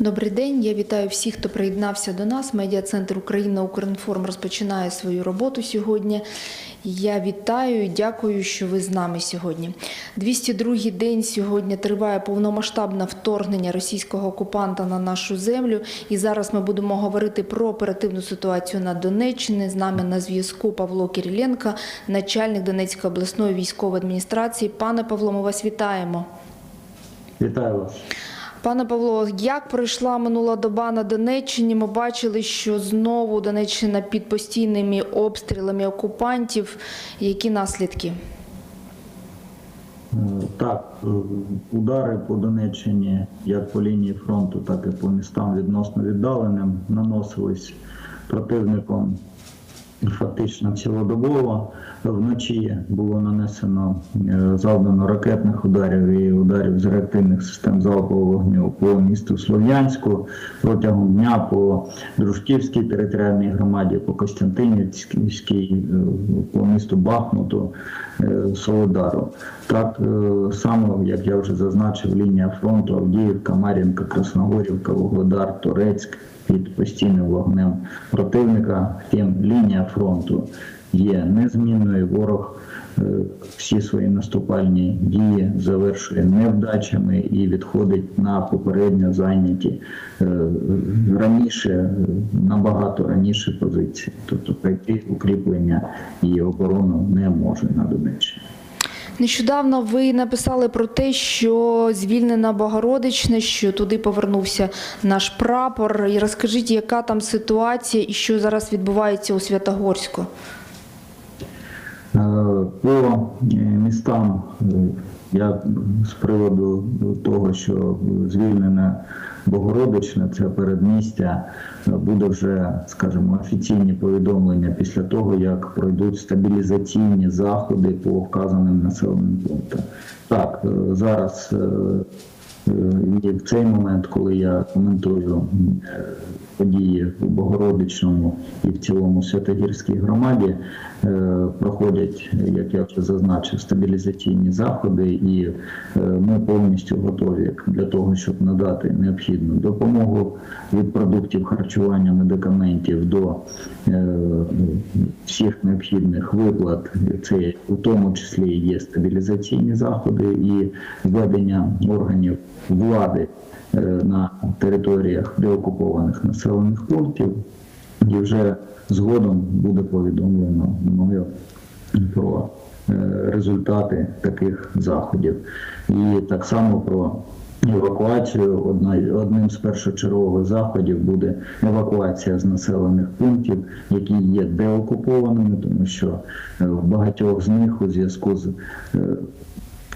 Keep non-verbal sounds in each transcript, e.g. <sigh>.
Добрий день. Я вітаю всіх, хто приєднався до нас. Медіа-центр Україна Укрінформ розпочинає свою роботу сьогодні. Я вітаю і дякую, що ви з нами сьогодні. 202-й день сьогодні триває повномасштабне вторгнення російського окупанта на нашу землю. І зараз ми будемо говорити про оперативну ситуацію на Донеччині. З нами на зв'язку Павло Кириленко, начальник Донецької обласної військової адміністрації. Пане Павло, ми вас вітаємо. Вітаю вас. Пане Павло, як пройшла минула доба на Донеччині? Ми бачили, що знову Донеччина під постійними обстрілами окупантів. Які наслідки? Е, Так, е, удари по Донеччині, як по лінії фронту, так і по містам відносно віддаленим, наносились противником фактично цілодобово. Вночі було нанесено е, завдано ракетних ударів і ударів з реактивних систем залпового вогню по місту Слов'янську протягом дня по Дружківській територіальній громаді, по Костянтинівській, е, по місту Бахмуту, е, Солодару. Так само, як я вже зазначив, лінія фронту Авдіївка, Мар'їнка, Красногорівка, Вугледар, Турецьк під постійним вогнем противника. Втім, лінія фронту є незмінною. Ворог е, всі свої наступальні дії завершує невдачами і відходить на попередньо зайняті е, раніше, набагато раніше позиції. Тобто пройти укріплення і оборону не може на Донеччині. Нещодавно ви написали про те, що звільнена Богородичне, що туди повернувся наш прапор. І розкажіть, яка там ситуація і що зараз відбувається у Святогорську? Е, По е, містам е, я з приводу того, що звільнене Богородичне, це передмістя, буде вже, скажімо, офіційні повідомлення після того, як пройдуть стабілізаційні заходи по вказаним населеним пунктам. Так, зараз і в цей момент, коли я коментую події у Богородичному і в цілому Святогірській громаді, е, проходять, як я вже зазначив, стабілізаційні заходи, і е, ми повністю готові для того, щоб надати необхідну допомогу від продуктів харчування, медикаментів до е, всіх необхідних виплат. Це у тому числі є стабілізаційні заходи і введення органів влади на територіях деокупованих населених пунктів. І вже згодом буде повідомлено мною про е, результати таких заходів. І так само про евакуацію. Одним з першочергових заходів буде евакуація з населених пунктів, які є деокупованими, тому що е, в багатьох з них у зв'язку з е,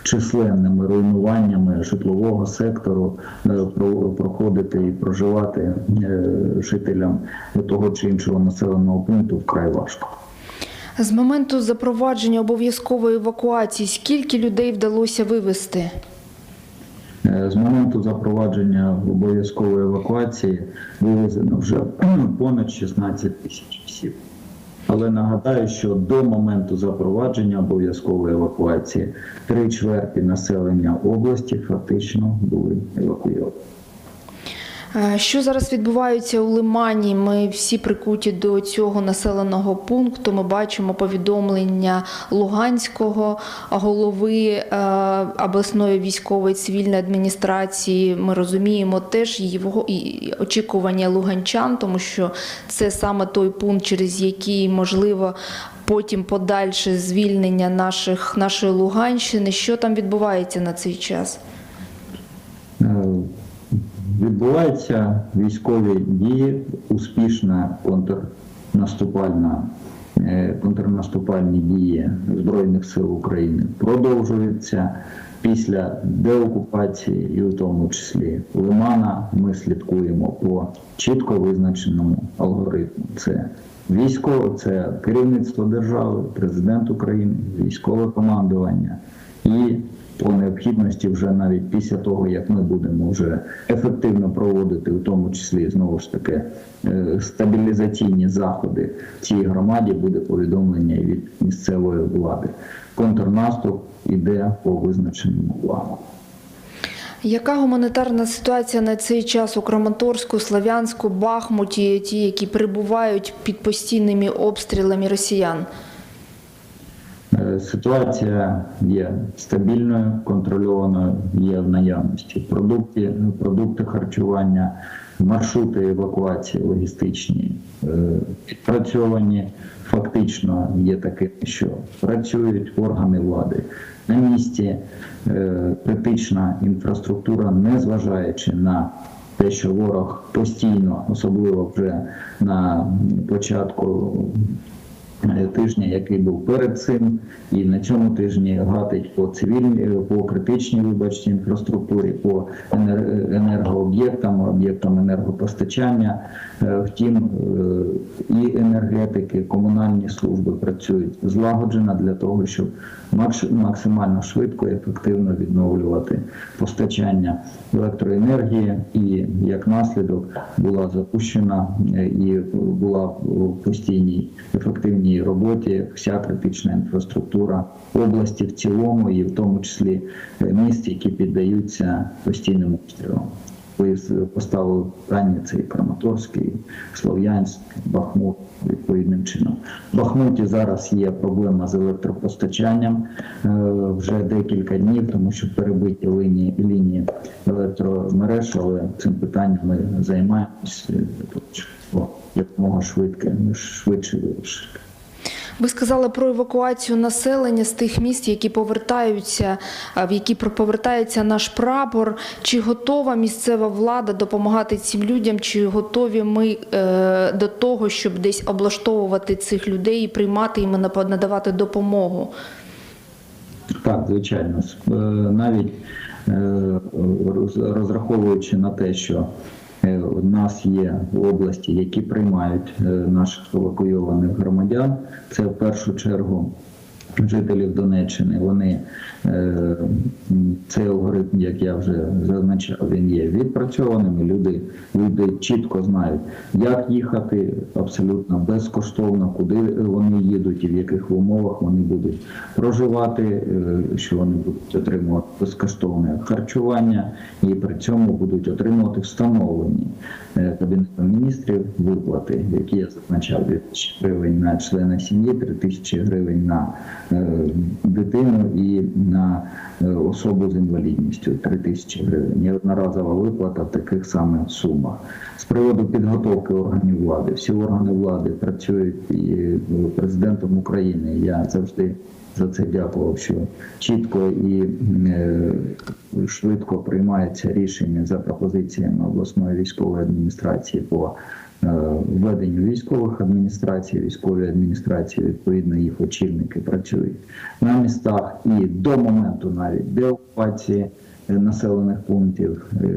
численними руйнуваннями житлового сектору е, про- проходити і проживати е, жителям того чи іншого населеного пункту вкрай важко. З моменту запровадження обов'язкової евакуації, скільки людей вдалося вивезти? Е, З моменту запровадження обов'язкової евакуації вивезено вже <clears throat> понад 16 тисяч осіб. Але нагадаю, що до моменту запровадження обов'язкової евакуації три чверті населення області фактично були евакуйовані. Е, Що зараз відбувається у Лимані? Ми всі прикуті до цього населеного пункту. Ми бачимо повідомлення Луганського голови е, обласної військової цивільної адміністрації. Ми розуміємо теж його і очікування луганчан, тому що це саме той пункт, через який можливо. Потім подальше звільнення наших нашої Луганщини. Що там відбувається на цей час? Відбуваються військові дії, успішна контрнаступальна, е, контрнаступальні дії Збройних сил України продовжуються після деокупації, і в тому числі Лимана. Ми слідкуємо по чітко визначеному алгоритму. Це військово, це керівництво держави, президент України, військове командування і по необхідності вже навіть після того, як ми будемо вже ефективно проводити, в тому числі знову ж таки е, стабілізаційні заходи в цій громаді, буде повідомлення від місцевої влади. Контрнаступ іде по визначеному плану. Яка гуманітарна ситуація на цей час у Краматорську, Слов'янську, Бахмуті, ті, які перебувають під постійними обстрілами росіян? Ситуація є стабільною, контрольованою, є в наявності продукти, продукти харчування, маршрути евакуації логістичні е, відпрацьовані. Фактично є такими, що працюють органи влади на місці. е, Критична інфраструктура, незважаючи на те, що ворог постійно, особливо вже на початку тижня, який був перед цим, і на цьому тижні гатить по цивільній, по критичній, вибачте, інфраструктурі, по енер- енергооб'єктам, об'єктам енергопостачання. Е, Втім, е, і енергетики, комунальні служби працюють злагоджено для того, щоб максимально швидко і ефективно відновлювати постачання електроенергії, і як наслідок була запущена е, і була в постійній ефективній роботі вся критична інфраструктура області в цілому, і в тому числі е, міст, які піддаються постійним обстрілам. Ви поставили питання це і Краматорський, Слов'янськ, Бахмут відповідним чином. В Бахмуті зараз є проблема з електропостачанням е, вже декілька днів, тому що перебиті лінії лінії електромереж, але цим питанням ми займаємося якомога швидке, швидше вирішити. Ви сказали про евакуацію населення з тих міст, які повертаються, а, в які повертається наш прапор. Чи готова місцева влада допомагати цим людям? Чи готові ми е, до того, щоб десь облаштовувати цих людей і приймати їм надавати допомогу? Так, звичайно. Е, Навіть е, розраховуючи на те, що е, у нас є області, які приймають е, наших евакуйованих громадян, це в першу чергу жителів Донеччини. Вони е, цей алгоритм, як я вже зазначав, він є відпрацьованим. Люди, люди чітко знають, як їхати абсолютно безкоштовно, куди вони їдуть і в яких умовах вони будуть проживати, е, що вони будуть отримувати безкоштовне харчування і при цьому будуть отримувати встановлені е, кабінетом міністрів виплати, які я зазначав 2000 гривень на члена сім'ї, 3000 гривень на дитину і на е, особу з інвалідністю 3 тисячі гривень. І одноразова виплата в таких саме сумах. З приводу підготовки органів влади, всі органи влади працюють і е, президентом України. Я завжди за це дякував, що чітко і е, швидко приймається рішення за пропозиціями обласної військової адміністрації по е, введенню військових адміністрацій, військові адміністрації, відповідно, їх очільники працюють на містах. І до моменту навіть деокупації населених пунктів, е,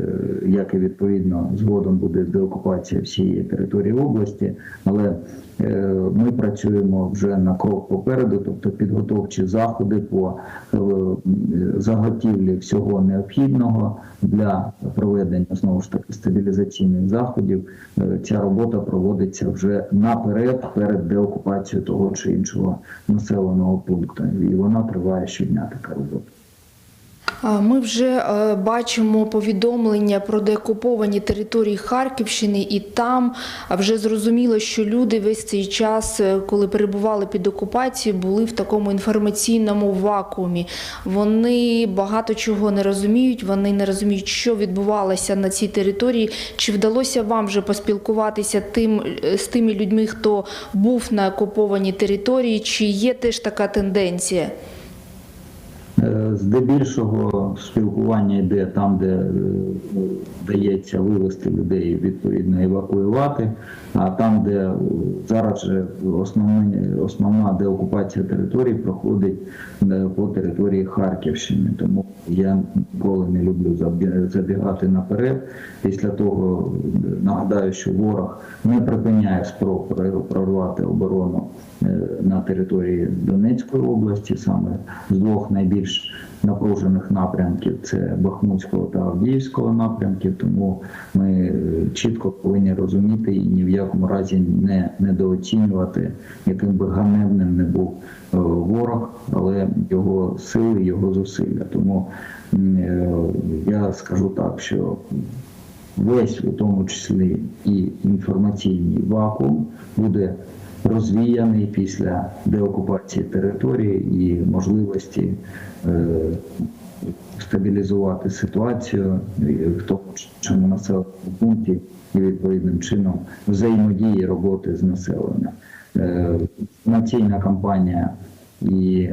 як і відповідно згодом буде деокупація всієї території області, але е, ми працюємо вже на крок попереду, тобто підготовчі заходи по е, заготівлі всього необхідного для проведення знову ж таки стабілізаційних заходів. Е, Ця робота проводиться вже наперед перед деокупацією того чи іншого населеного пункту, і вона триває щодня. Така робота. Ми вже е, бачимо повідомлення про деокуповані території Харківщини, і там вже зрозуміло, що люди весь цей час, е, коли перебували під окупацією, були в такому інформаційному вакуумі. Вони багато чого не розуміють. Вони не розуміють, що відбувалося на цій території. Чи вдалося вам вже поспілкуватися тим е, з тими людьми, хто був на окупованій території? Чи є теж така тенденція? Е, Здебільшого спілкування йде там, де е, вдається вивести людей, відповідно евакуювати. А там, де е, зараз же основна деокупація території проходить по території Харківщини. Тому я ніколи не люблю забі- забігати наперед. Після того нагадаю, що ворог не припиняє спроб прор- прорвати оборону на території Донецької області, саме з двох найбільш напружених напрямків це Бахмутського та Авдіївського напрямків. Тому ми е, чітко повинні розуміти і ні в якому разі не недооцінювати, яким би ганебним не був е, ворог, але його сили, його зусилля. Тому е, я скажу так, що весь, у тому числі і інформаційний вакуум, буде розвіяний після деокупації території і можливості е, стабілізувати ситуацію в тому чи на населеному пункті і відповідним чином взаємодії роботи з населенням. Е, Інформаційна кампанія і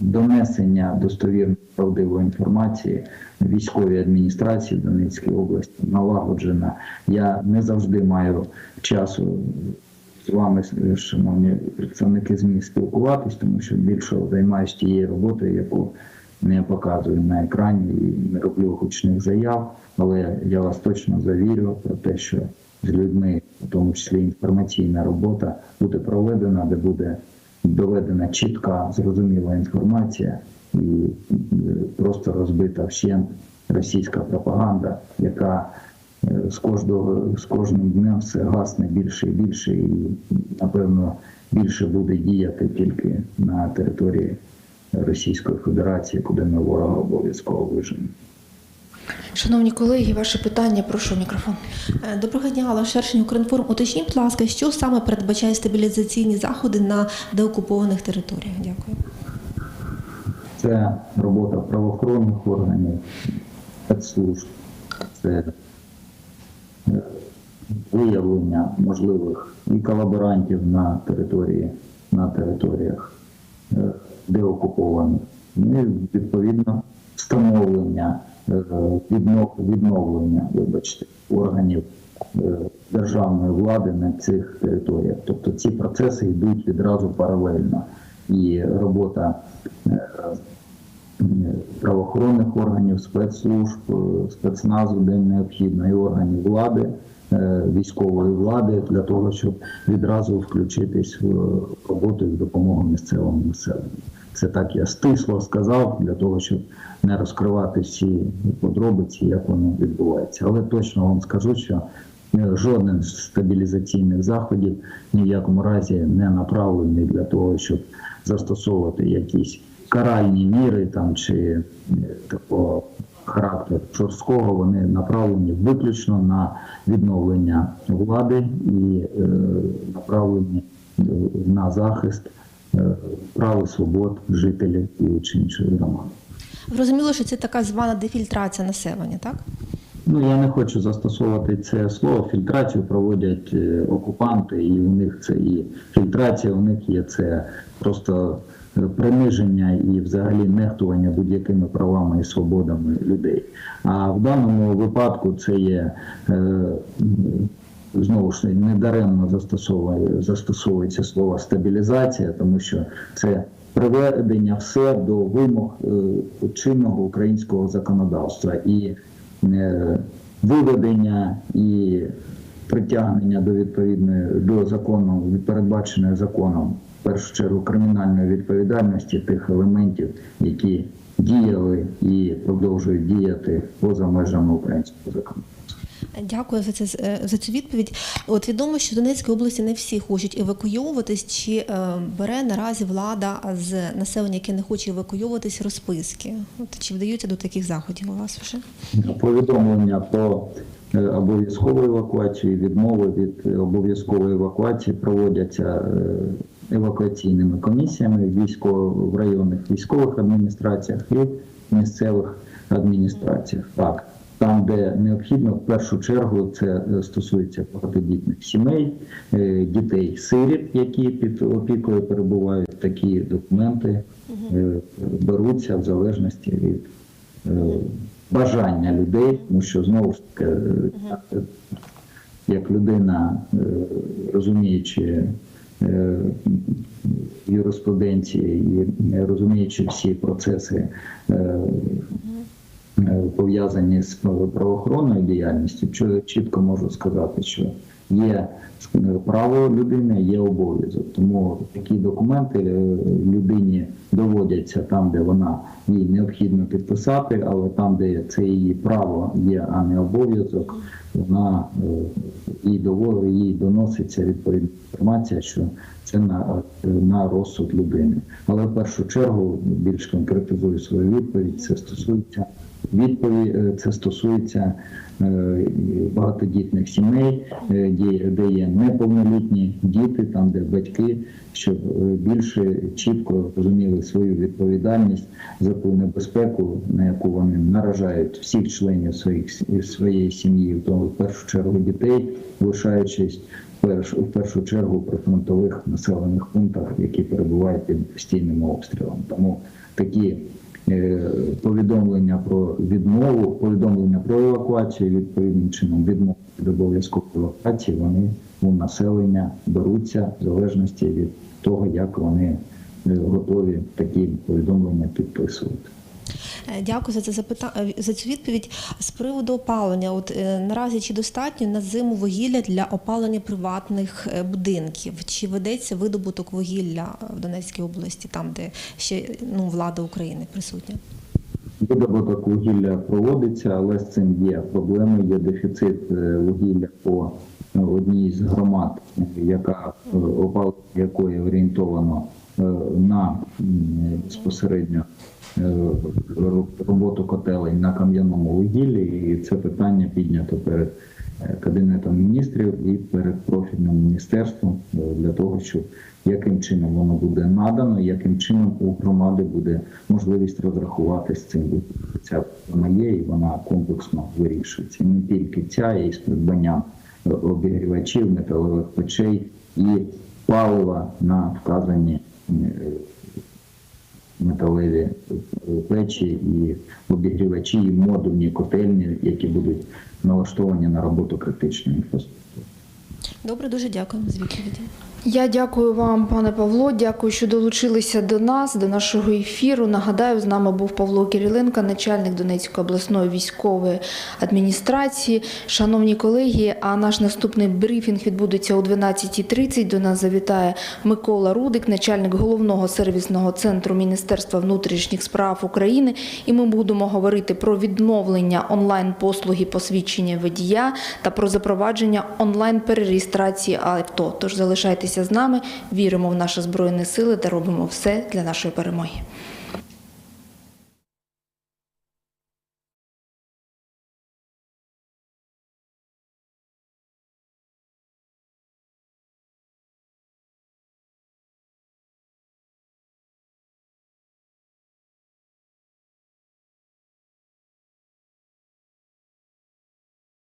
донесення достовірної правдивої інформації військовій адміністрації Донецької області налагоджена. Я не завжди маю часу з вами, шановні представники ЗМІ, спілкуватись, тому що більше займаюся тією роботою, яку не показую на екрані і не роблю гучних заяв. Але я вас точно завірю про те, що з людьми, в тому числі інформаційна робота, буде проведена, де буде доведена чітка, зрозуміла інформація і е, просто розбита вщент російська пропаганда, яка з кожного з кожним днем все гасне більше і більше, і напевно більше буде діяти тільки на території Російської Федерації, куди ми ворога обов'язково виженемо. Шановні колеги, ваше питання, прошу мікрофон. Е, Доброго дня, Алла Шершень, Укрінформ. Уточніть, будь ласка, що саме передбачає стабілізаційні заходи на деокупованих територіях? Дякую. Це робота правоохоронних органів, спецслужб, це виявлення можливих і колаборантів на території, на територіях е, деокупованих. Ну і відповідно встановлення е, відновлення, вибачте, органів е, державної влади на цих територіях. Тобто ці процеси йдуть відразу паралельно. І робота правоохоронних органів, спецслужб, е, спецназу, де необхідно, і органів влади, е, військової влади для того, щоб відразу включитись в роботу і в допомогу місцевому населенню. Це так я стисло сказав для того, щоб не розкривати всі подробиці, як воно відбувається. Але точно вам скажу, що е, жоден з стабілізаційних заходів ні в якому разі не направлений для того, щоб застосовувати якісь каральні міри там чи е, такого характеру жорсткого. Вони направлені виключно на відновлення влади і е, направлені на захист е, прав і свобод жителів і чи інших громад. Зрозуміло, що це така звана дефільтрація населення, так? Ну я не хочу застосовувати це слово. Фільтрацію проводять е, окупанти, і у них це і фільтрація, у них є це просто приниження і взагалі нехтування будь-якими правами і свободами людей. А в даному випадку це є е, знову ж недаремно застосовує застосовується слово стабілізація, тому що це приведення все до вимог е, чинного українського законодавства і е, виведення і притягнення до відповідної до закону, передбаченої законом, в першу чергу кримінальної відповідальності тих елементів, які діяли і продовжують діяти поза межами українського законодавства. Дякую за це е, за цю відповідь. От відомо, що в Донецькій області не всі хочуть евакуйовуватись. Чи е, бере наразі влада з населення, яке не хоче евакуйовуватись, розписки? От чи вдаються до таких заходів у вас вже? повідомлення про е, обов'язкову евакуацію і відмови від е, обов'язкової евакуації проводяться е, евакуаційними комісіями військово в районних військових адміністраціях і місцевих адміністраціях. Так, там, де необхідно, в першу чергу це стосується багатодітних сімей, дітей сиріт, які під опікою перебувають. Такі документи беруться в залежності від бажання людей, тому що знову ж таки, е, як людина, е, розуміючи е, юриспруденції і розуміючи всі процеси. Пов'язані з правоохоронною діяльністю, чітко можу сказати, що є е, право людини, є обов'язок. Тому такі документи е, людині доводяться там, де вона їй необхідно підписати, але там, де це її право є, а не обов'язок, вона е, їй доводить, їй доноситься відповідна інформація, що це на, на розсуд людини. Але в першу чергу більш конкретизую свою відповідь. Це стосується відповідь, е, це стосується е, багатодітних сімей, е, де, є неповнолітні діти, там де батьки, щоб більше чітко розуміли свою відповідальність за ту небезпеку, на яку вони наражають всіх членів своїх своєї сім'ї, в тому в першу чергу дітей, лишаючись у першу чергу при фронтових населених пунктах, які перебувають під постійним обстрілом. Тому такі е, повідомлення про відмову, повідомлення про евакуацію відповідним чином відмову від обов'язкової евакуації, вони у населення беруться в залежності від того, як вони е, готові такі повідомлення підписувати. Е, Дякую за це запита... е, за цю відповідь. З приводу опалення, от е, наразі чи достатньо на зиму вугілля для опалення приватних будинків? Чи ведеться видобуток вугілля в Донецькій області, там де ще ну, влада України присутня? Видобуток вугілля проводиться, але з цим є проблеми. Є дефіцит вугілля по одній з громад, яка опалення якої орієнтовано на безпосередньо роботу котелень на кам'яному вугіллі, і це питання піднято перед е, кабінетом міністрів і перед профільним міністерством е, для того, щоб яким чином воно буде надано, яким чином у громади буде можливість розрахувати з цим. Ця вона є і вона комплексно вирішується. І не тільки ця, і з придбанням е, обігрівачів, металевих печей і палива на вказані е, металеві печі і обігрівачі, і модульні котельні, які будуть налаштовані на роботу критичної інфраструктури. Добре, дуже дякуємо за відповіді. Я дякую вам, пане Павло. Дякую, що долучилися до нас, до нашого ефіру. Нагадаю, з нами був Павло Кириленко, начальник Донецької обласної військової адміністрації. Шановні колеги, а наш наступний брифінг відбудеться о 12.30. До нас завітає Микола Рудик, начальник головного сервісного центру Міністерства внутрішніх справ України. І ми будемо говорити про відновлення онлайн-послуги посвідчення водія та про запровадження онлайн-перереєстрації авто. Тож залишайтеся з нами, віримо в наші збройні сили та робимо все для нашої перемоги.